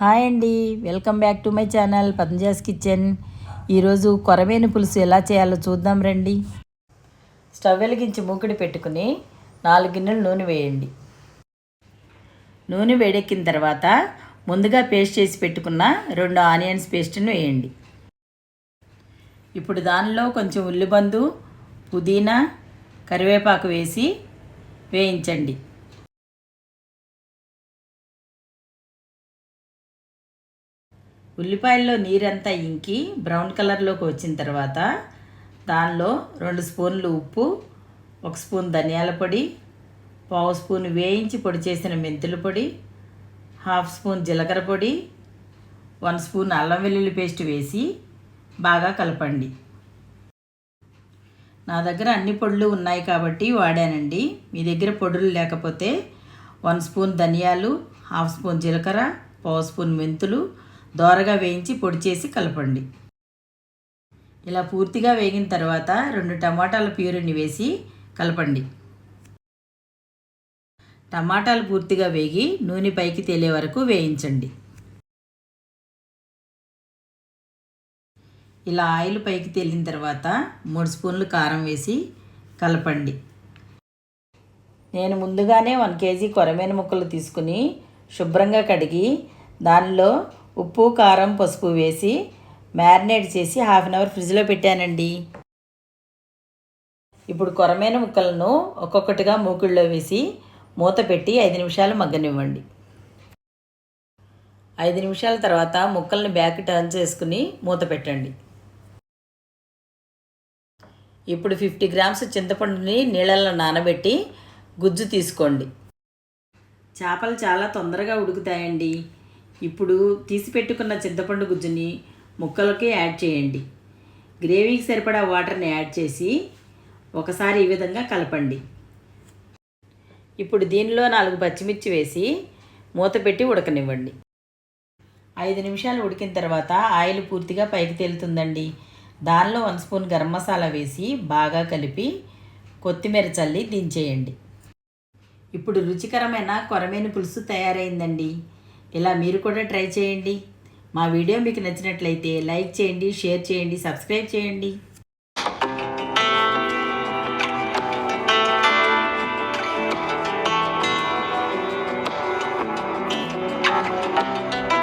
Hi అండి. Welcome back to my channel Patanja's kitchen. ఈరోజు కొరమేను పులుసు ఎలా చేయాలో చూద్దాం రండి. స్టవ్ వెలిగించి మూకుడి పెట్టుకుని నాలుగు గిన్నెలు నూనె వేయండి. నూనె వేడెక్కిన తర్వాత ముందుగా పేస్ట్ చేసి పెట్టుకున్న రెండు ఆనియన్స్ పేస్ట్ను వేయండి. ఇప్పుడు దానిలో కొంచెం ఉల్లిబందు పుదీనా కరివేపాకు వేసి వేయించండి. ఉల్లిపాయల్లో నీరంతా ఇంకి బ్రౌన్ కలర్లోకి వచ్చిన తర్వాత దానిలో రెండు స్పూన్లు ఉప్పు ఒక స్పూన్ ధనియాల పొడి పావు స్పూన్ వేయించి పొడి చేసిన మెంతుల పొడి హాఫ్ స్పూన్ జీలకర్ర పొడి వన్ స్పూన్ అల్లం వెల్లుల్లి పేస్ట్ వేసి బాగా కలపండి. నా దగ్గర అన్ని పొడులు ఉన్నాయి కాబట్టి వాడానండి. మీ దగ్గర పొడులు లేకపోతే వన్ స్పూన్ ధనియాలు హాఫ్ స్పూన్ జీలకర్ర పావు స్పూన్ మెంతులు దోరగా వేయించి పొడి చేసి కలపండి. ఇలా పూర్తిగా వేగిన తర్వాత రెండు టమాటాల ప్యూరిని వేసి కలపండి. టమాటాలు పూర్తిగా వేగి నూనె పైకి తేలే వరకు వేయించండి. ఇలా ఆయిల్ పైకి తేలిన తర్వాత మూడు స్పూన్లు కారం వేసి కలపండి. నేను ముందుగానే వన్ కేజీ కొరమేను ముక్కలు తీసుకుని శుభ్రంగా కడిగి దానిలో ఉప్పు కారం పసుపు వేసి మ్యారినేట్ చేసి హాఫ్ అన్ అవర్ ఫ్రిడ్జ్లో పెట్టానండి. ఇప్పుడు కొరమైన ముక్కలను ఒక్కొక్కటిగా మూకుళ్ళలో వేసి మూత పెట్టి ఐదు నిమిషాలు మగ్గనివ్వండి. ఐదు నిమిషాల తర్వాత ముక్కల్ని బ్యాక్ టర్న్ చేసుకుని మూత పెట్టండి. ఇప్పుడు ఫిఫ్టీ గ్రామ్స్ చింతపండుని నీళ్ళల్లో నానబెట్టి గుజ్జు తీసుకోండి. చేపలు చాలా తొందరగా ఉడుకుతాయండి. ఇప్పుడు తీసి పెట్టుకున్న చింతపండు గుజ్జుని ముక్కలకి యాడ్ చేయండి. గ్రేవీకి సరిపడా వాటర్ని యాడ్ చేసి ఒకసారి ఈ విధంగా కలపండి. ఇప్పుడు దీనిలో నాలుగు పచ్చిమిర్చి వేసి మూత పెట్టి ఉడకనివ్వండి. ఐదు నిమిషాలు ఉడికిన తర్వాత ఆయిల్ పూర్తిగా పైకి తేలుతుందండి. దానిలో వన్ స్పూన్ గరం మసాలా వేసి బాగా కలిపి కొత్తిమీర చల్లి దించేయండి. ఇప్పుడు రుచికరమైన కొరమేను పులుసు తయారైందండి. ఇలా మీరు కూడా ట్రై చేయండి. మా వీడియో మీకు నచ్చినట్లయితే లైక్ చేయండి షేర్ చేయండి సబ్స్క్రైబ్ చేయండి.